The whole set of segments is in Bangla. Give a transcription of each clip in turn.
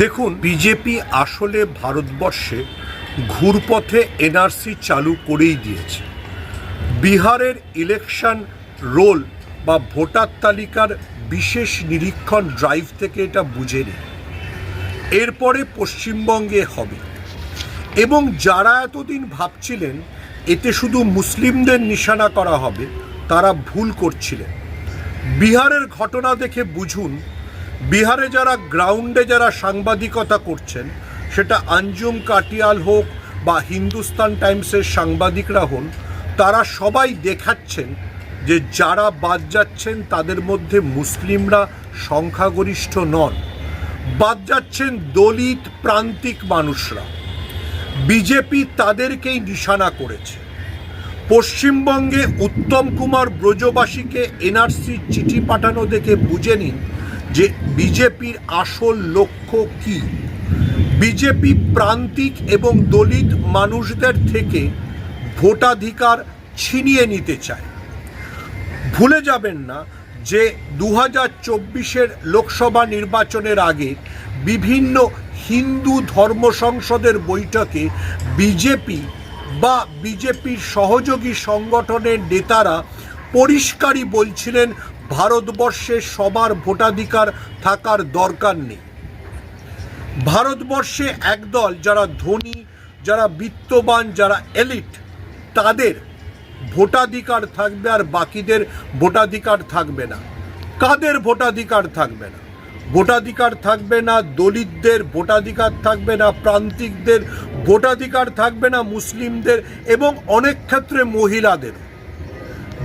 দেখুন, বিজেপি আসলে ভারতবর্ষে ঘুরপথে এনআরসি চালু করেই দিয়েছে। বিহারের ইলেকশন রোল বা ভোটার তালিকার বিশেষ নিরীক্ষণ ড্রাইভ থেকে এটা বুঝে নিই এরপরে পশ্চিমবঙ্গে হবে। এবং যারা এতদিন ভাবছিলেন, এতে শুধু মুসলিমদের নিশানা করা হবে, তারা ভুল করছিলেন। বিহারের ঘটনা দেখে বুঝুন বিহারে যারা গ্রাউন্ডে যারা সাংবাদিকতা করছেন, সেটা আঞ্জুম কাটিয়াল হোক বা হিন্দুস্তান টাইমসের সাংবাদিকরা হন, তারা সবাই দেখাচ্ছেন যে যারা বাদ যাচ্ছেন, তাদের মধ্যে মুসলিমরা সংখ্যাগরিষ্ঠ নন। বাদ যাচ্ছেন দলিত প্রান্তিক মানুষরা। বিজেপি তাদেরকেই নিশানা করেছে। পশ্চিমবঙ্গে উত্তম কুমার ব্রজবাসীকে এনআরসি চিঠি পাঠানো দেখে বুঝে নিন যে বিজেপির আসল লক্ষ্য কি? বিজেপি প্রান্তিক এবং দলিত মানুষদের থেকে ভোটাধিকার ছিনিয়ে নিতে চায়। ভুলে যাবেন না যে দু হাজার চব্বিশের লোকসভা নির্বাচনের আগে বিভিন্ন হিন্দু ধর্ম সংসদের বৈঠকে বিজেপি বা বিজেপির সহযোগী সংগঠনের নেতারা পরিষ্কারই বলছিলেন ভারতবর্ষে সবার ভোটাধিকার থাকার দরকার নেই। ভারতবর্ষে একদল যারা ধনী, যারা বিত্তবান, যারা এলিট, তাদের ভোটাধিকার থাকবে আর বাকিদের ভোটাধিকার থাকবে না। কাদের ভোটাধিকার থাকবে না? ভোটাধিকার থাকবে না দলিতদের, ভোটাধিকার থাকবে না প্রান্তিকদের, ভোটাধিকার থাকবে না মুসলিমদের এবং অনেক ক্ষেত্রে মহিলাদের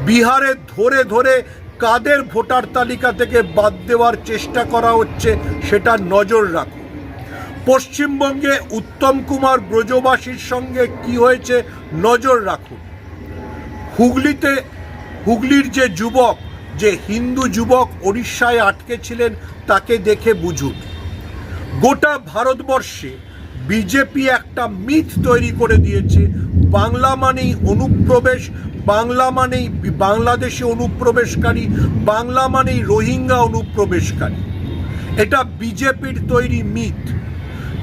বিহারে ধরে ধরে কাদের ভোটার তালিকা থেকে বাদ দেওয়ার চেষ্টা করা হচ্ছে সেটা নজর রাখুন। পশ্চিমবঙ্গে উত্তম কুমার ব্রজবাসীর সঙ্গে কি হয়েছে নজর রাখুন। হুগলিতে, হুগলির যে যুবক, যে হিন্দু যুবক উড়িষ্যায় আটকে ছিলেন তাকে দেখে বুঝুন। গোটা ভারতবর্ষে বিজেপি একটা মিথ তৈরি করে দিয়েছে। বাংলা মানেই অনুপ্রবেশ বাংলা মানেই বাংলাদেশে অনুপ্রবেশকারী, বাংলা মানেই রোহিঙ্গা অনুপ্রবেশকারী। এটা বিজেপির তৈরি মিথ।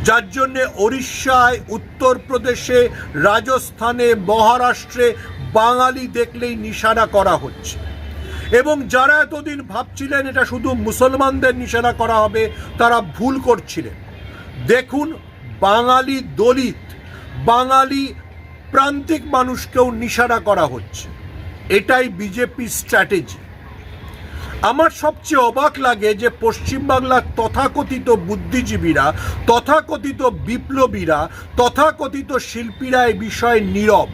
যার জন্যে উড়িষ্যায় উত্তরপ্রদেশে, রাজস্থানে, মহারাষ্ট্রে বাঙালি দেখলেই নিশানা করা হচ্ছে। এবং যারা এতদিন ভাবছিলেন এটা শুধু মুসলমানদের নিশানা করা হবে, তারা ভুল করছিলেন। দেখুন, বাঙালি দলিত, বাঙালি প্রান্তিক মানুষকেও নিশানা করা হচ্ছে। এটাই বিজেপি স্ট্র্যাটেজি। আমার সবচেয়ে অবাক লাগে যে পশ্চিমবাংলার তথাকথিত বুদ্ধিজীবীরা, তথাকথিত বিপ্লবীরা, তথাকথিত শিল্পীরা এই বিষয়ে নীরব।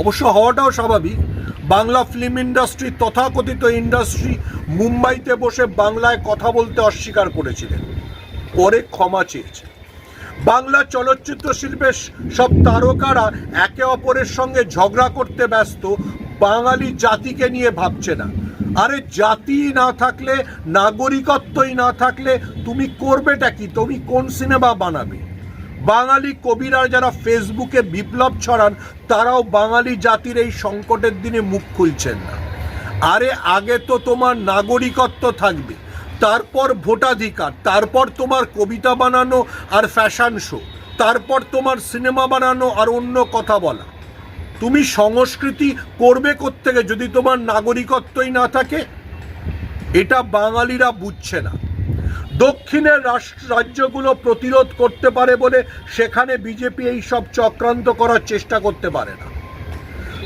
অবশ্য হওয়াটাও স্বাভাবিক। বাংলা ফিল্ম ইন্ডাস্ট্রি, তথাকথিত ইন্ডাস্ট্রি মুম্বাইতে বসে বাংলায় কথা বলতে অস্বীকার করেছিলেন। পরে ক্ষমা চেয়েছে বাংলা চলচ্চিত্র শিল্পের সব তারকারা একে অপরের সঙ্গে ঝগড়া করতে ব্যস্ত, বাঙালি জাতিকে নিয়ে ভাবছে না। আরে জাতি না থাকলে, নাগরিকত্বই না থাকলে তুমি করবেটা কি? তুমি কোন সিনেমা বানাবে? বাঙালি কবিরা যারা ফেসবুকে বিপ্লব ছড়ান, তারাও বাঙালি জাতির এই সংকটের দিনে মুখ খুলছেন না। আরে আগে তো তোমার নাগরিকত্ব থাকবে। তারপর ভোটাধিকার, তারপর তোমার কবিতা বানানো আর ফ্যাশন শো তারপর তোমার সিনেমা বানানো আর অন্য কথা বলা। তুমি সংস্কৃতি করবে কোত্থেকে যদি তোমার নাগরিকত্বই না থাকে? এটা বাঙালিরা বুঝছে না। দক্ষিণের রাষ্ট্র রাজ্যগুলো প্রতিরোধ করতে পারে বলে সেখানে বিজেপি এই সব চক্রান্ত করার চেষ্টা করতে পারে না।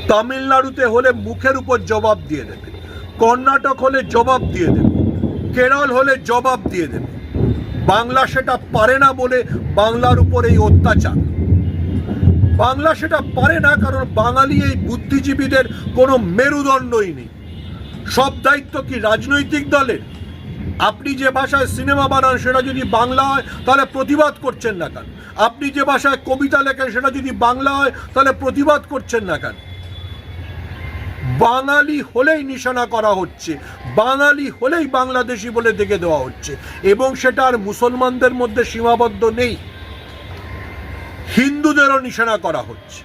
তামিলনাড়ুতে হলে মুখের উপর জবাব দিয়ে দেবে। কর্ণাটক হলে জবাব দিয়ে দেবে। কেরল হলে জবাব দিয়ে দেবে। বাংলা সেটা পারে না বলে বাংলার উপর এই অত্যাচার। বাংলা সেটা পারে না কারণ বাঙালি এই বুদ্ধিজীবীদের কোনো মেরুদণ্ডই নেই। সব দায়িত্ব কি রাজনৈতিক দলের? আপনি যে ভাষায় সিনেমা বানান সেটা যদি বাংলা হয়, তাহলে প্রতিবাদ করছেন না কেন? আপনি যে ভাষায় কবিতা লেখেন সেটা যদি বাংলা হয়, তাহলে প্রতিবাদ করছেন না কেন? বাঙালি হলেই নিশানা করা হচ্ছে, বাঙালি হলেই বাংলাদেশি বলে দেখে দেওয়া হচ্ছে এবং সেটা আর মুসলমানদের মধ্যে সীমাবদ্ধ নেই। হিন্দুদেরও নিশানা করা হচ্ছে।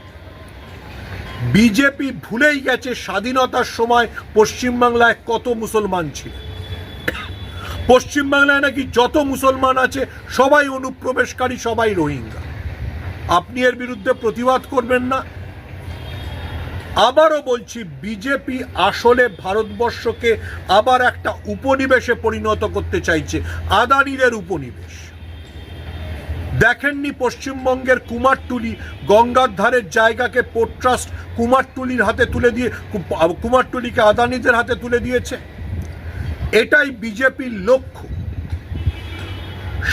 বিজেপি ভুলেই গেছে স্বাধীনতার সময় পশ্চিমবাংলায় কত মুসলমান ছিল পশ্চিমবাংলায় নাকি যত মুসলমান আছে, সবাই অনুপ্রবেশকারী, সবাই রোহিঙ্গা। আপনি এর বিরুদ্ধে প্রতিবাদ করবেন না। আবারও বলছি, বিজেপি আসলে ভারতবর্ষকে আবার একটা উপনিবেশে পরিণত করতে চাইছে, আদানিদের উপনিবেশ। দেখেননি পশ্চিমবঙ্গের কুমারটুলি, গঙ্গার ধারের জায়গাকে পোর্ট ট্রাস্ট কুমারটুলির হাতে তুলে দিয়ে, কুমারটুলিকে আদানিদের হাতে তুলে দিয়েছে। এটাই বিজেপির লক্ষ্য।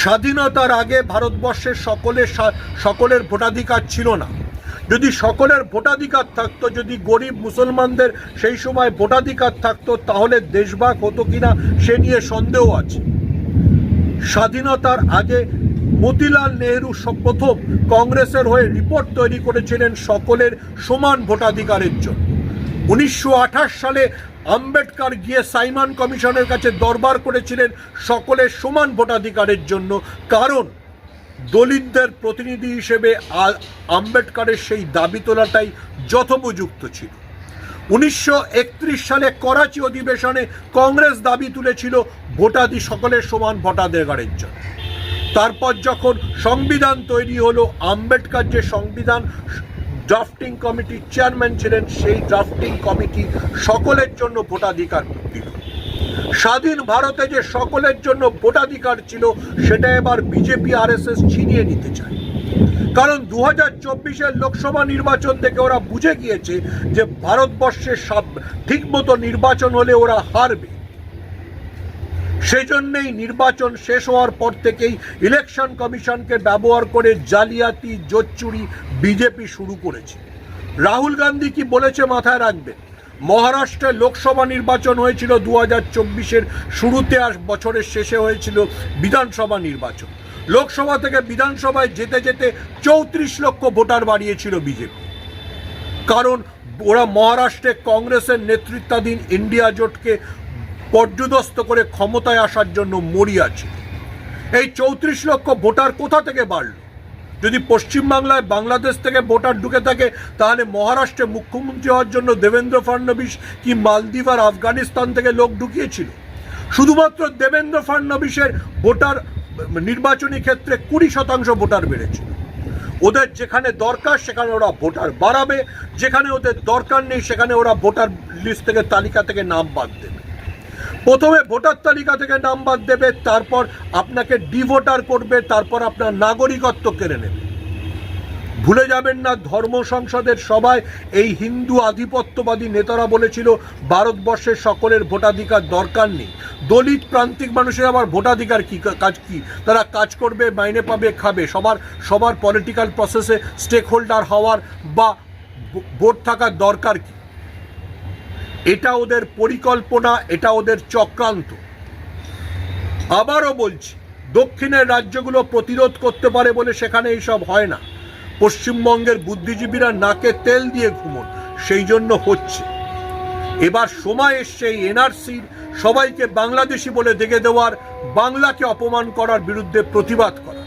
স্বাধীনতার আগে ভারতবর্ষের সকলের সকলের ভোটাধিকার ছিল না। যদি সকলের ভোটাধিকার থাকতো, যদি গরিব মুসলমানদের সেই সময় ভোটাধিকার থাকতো, তাহলে দেশভাগ হতো কিনা সে নিয়ে সন্দেহ আছে। স্বাধীনতার আগে মতিলাল নেহরু প্রথম কংগ্রেসের হয়ে রিপোর্ট তৈরি করেছিলেন সকলের সমান ভোটাধিকারের জন্য। উনিশশো আঠাশ সালে আম্বেদকর গিয়ে সাইমন কমিশনের কাছে দরবার করেছিলেন সকলের সমান ভোটাধিকারের জন্য। কারণ দলিতদের প্রতিনিধি হিসেবে আম্বেদকরের সেই দাবি তোলাটাই যথোপযুক্ত ছিল। উনিশশো একত্রিশ সালে করাচি অধিবেশনে কংগ্রেস দাবি তুলেছিল ভোটাধি সকলের সমান ভোটাধিকারের জন্য। তারপর যখন সংবিধান তৈরি হলো, আম্বেদকর যে সংবিধান, ড্রাফটিং কমিটির চেয়ারম্যান ছিলেন, সেই ড্রাফটিং কমিটি সকলের জন্য ভোটাধিকার দিল। স্বাধীন ভারতে যে সকলের জন্য ভোটাধিকার ছিল, সেটা এবার বিজেপি, আরএসএস ছিনিয়ে নিতে চায়। কারণ দু হাজার চব্বিশের লোকসভা নির্বাচন থেকে ওরা বুঝে গিয়েছে যে ভারতবর্ষের সব ঠিকমতো নির্বাচন হলে ওরা হারবে। সেই জন্যেই নির্বাচন শেষ হওয়ার পর থেকেই ইলেকশন কমিশনকে ব্যবহার করে জালিয়াতি, জোচ্চুরি বিজেপি শুরু করেছে। রাহুল গান্ধী কি বলেছে মাথায় রাখবেন? মহারাষ্ট্রে লোকসভা নির্বাচন হয়েছিল দু হাজার চব্বিশের শুরুতে আর বছরের শেষে হয়েছিল বিধানসভা নির্বাচন। লোকসভা থেকে বিধানসভায় যেতে যেতে চৌত্রিশ লক্ষ ভোটার বাড়িয়েছিল বিজেপি। কারণ ওরা মহারাষ্ট্রে কংগ্রেসের নেতৃত্বাধীন ইন্ডিয়া জোটকে পর্যদস্ত করে ক্ষমতায় আসার জন্য মরিয়া ছিল। এই চৌত্রিশ লক্ষ ভোটার কোথা থেকে বাড়ল? যদি পশ্চিমবাংলায় বাংলাদেশ থেকে ভোটার ঢুকে থাকে, তাহলে মহারাষ্ট্রে মুখ্যমন্ত্রী হওয়ার জন্য দেবেন্দ্র ফাডনবিস কি মালদ্বীপ আর আফগানিস্তান থেকে লোক ঢুকিয়েছিল? শুধুমাত্র দেবেন্দ্র ফাডনবিসের ভোটার নির্বাচনী ক্ষেত্রে কুড়ি শতাংশ ভোটার বেড়েছিল। ওদের যেখানে দরকার, সেখানে ওরা ভোটার বাড়াবে। যেখানে ওদের দরকার নেই, সেখানে ওরা ভোটার লিস্ট থেকে তালিকা থেকে নাম বাদ দেবে। প্রথমে ভোটার তালিকা থেকে নাম বাদ দেবে, তারপর আপনাকে ডিভোটার করবে, তারপর আপনার নাগরিকত্ব কেড়ে নেবে। ভুলে যাবেন না, ধর্ম সংসদের সবাই এই হিন্দু আধিপত্যবাদী নেতারা বলেছিল ভারতবর্ষের সকলের ভোটাধিকার দরকার নেই। দলিত প্রান্তিক মানুষের আবার ভোটাধিকার কী কাজ কী? তারা কাজ করবে, মাইনে পাবে, খাবে। সবার সবার পলিটিক্যাল প্রসেসে স্টেক হোল্ডার হওয়ার বা ভোট থাকার দরকার কি? এটা ওদের পরিকল্পনা, এটা ওদের চক্রান্ত। আবারও বলছি, দক্ষিণের রাজ্যগুলো প্রতিরোধ করতে পারে বলে সেখানে এইসব হয় না। পশ্চিমবঙ্গের বুদ্ধিজীবীরা নাকে তেল দিয়ে ঘুমন, সেই জন্য হচ্ছে। এবার সময় এসছে এই এনআরসির সবাইকে বাংলাদেশি বলে দেখে দেওয়ার, বাংলাকে অপমান করার বিরুদ্ধে প্রতিবাদ করা।